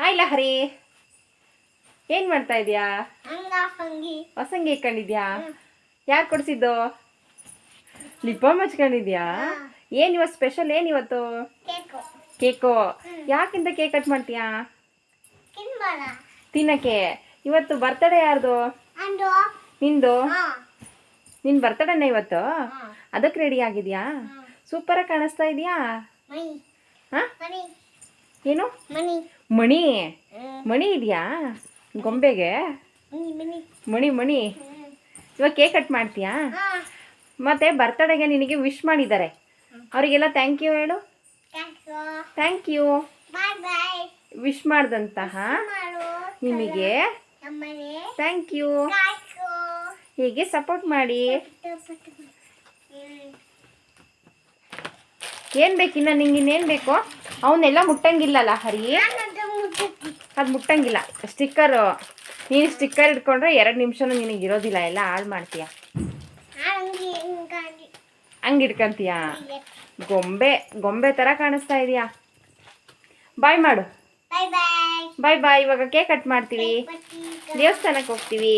Hi Lahari. ಏನು ಮಾಡ್ತಾ ಇದೀಯಾ? ಹೊಸಂಗಿ ಇಟ್ಕೊಂಡಿದ್ಯಾ? ಯಾರು ಕೊಡಿಸಿದ್ದು? ಲಿಪಾಮ್ ಹಚ್ಕೊಂಡಿದ್ಯಾ ಏನು ಇವತ್ತು ಸ್ಪೆಷಲ್ ಏನು ಇವತ್ತು? ಕೇಕು. ಯಾಕಿಂತ ಕೇಕ್ ಕಟ್ ಮಾಡ್ತೀಯಾ? ತಿನ್ನಕ್ಕೆ. ಇವತ್ತು ಬರ್ತಡೇ ಯಾರ್ದು? ನಿಂದು. ನಿನ್ ಬರ್ತಡೇನ ಇವತ್ತು? ಅದಕ್ಕೆ ರೆಡಿ ಆಗಿದ್ಯಾ? ಸೂಪರಾಗಿ ಕಾಣಿಸ್ತಾ ಇದೆಯಾ? ಹಾಂ? ಏನು? ಮಣಿ. ಮಣಿ? ಮಣಿ ಇದೆಯಾ? ಗೊಂಬೆಗೆ? ಮಣಿ ಮಣಿ. ಇವಾಗ ಕೇಕ್ ಕಟ್ ಮಾಡ್ತೀಯಾ? ಮತ್ತೆ ಬರ್ತಡೆಗೆ ನಿನಗೆ ವಿಶ್ ಮಾಡಿದ್ದಾರೆ. ಅವರಿಗೆಲ್ಲ ಥ್ಯಾಂಕ್ ಯು ಹೇಳು. ಥ್ಯಾಂಕ್ ಯು ವಿಶ್ ಮಾಡಿದಂತಹ ನಿಮಗೆ ಥ್ಯಾಂಕ್ ಯು ಹೀಗೆ ಸಪೋರ್ಟ್ ಮಾಡಿ. ಏನ್ ಏನು ಬೇಕು ಇನ್ನು ನಿಂಗೆ ಇನ್ನೇನು ಬೇಕು? ಅವನ್ನೆಲ್ಲ ಮುಟ್ಟಂಗಿಲ್ಲಲ್ಲ ಹರಿ? ಅದು ಮುಟ್ಟಂಗಿಲ್ಲ. ಸ್ಟಿಕ್ಕರು ನೀನು ಸ್ಟಿಕ್ಕರ್ ಇಟ್ಕೊಂಡ್ರೆ ಎರಡು ನಿಮಿಷನೂ ನಿನಗೆ ಇರೋದಿಲ್ಲ ಎಲ್ಲ ಹಾಳು ಮಾಡ್ತೀಯ? ಹಂಗಿ ಇಟ್ಕೊಂತೀಯ? ಗೊಂಬೆ ಗೊಂಬೆ ಥರ ಕಾಣಿಸ್ತಾ ಇದೆಯಾ? ಬಾಯ್ ಮಾಡು. ಬಾಯ್ ಬಾಯ್. ಇವಾಗ ಕೇಕ್ ಕಟ್ ಮಾಡ್ತೀವಿ. ದೇವಸ್ಥಾನಕ್ಕೆ ಹೋಗ್ತೀವಿ.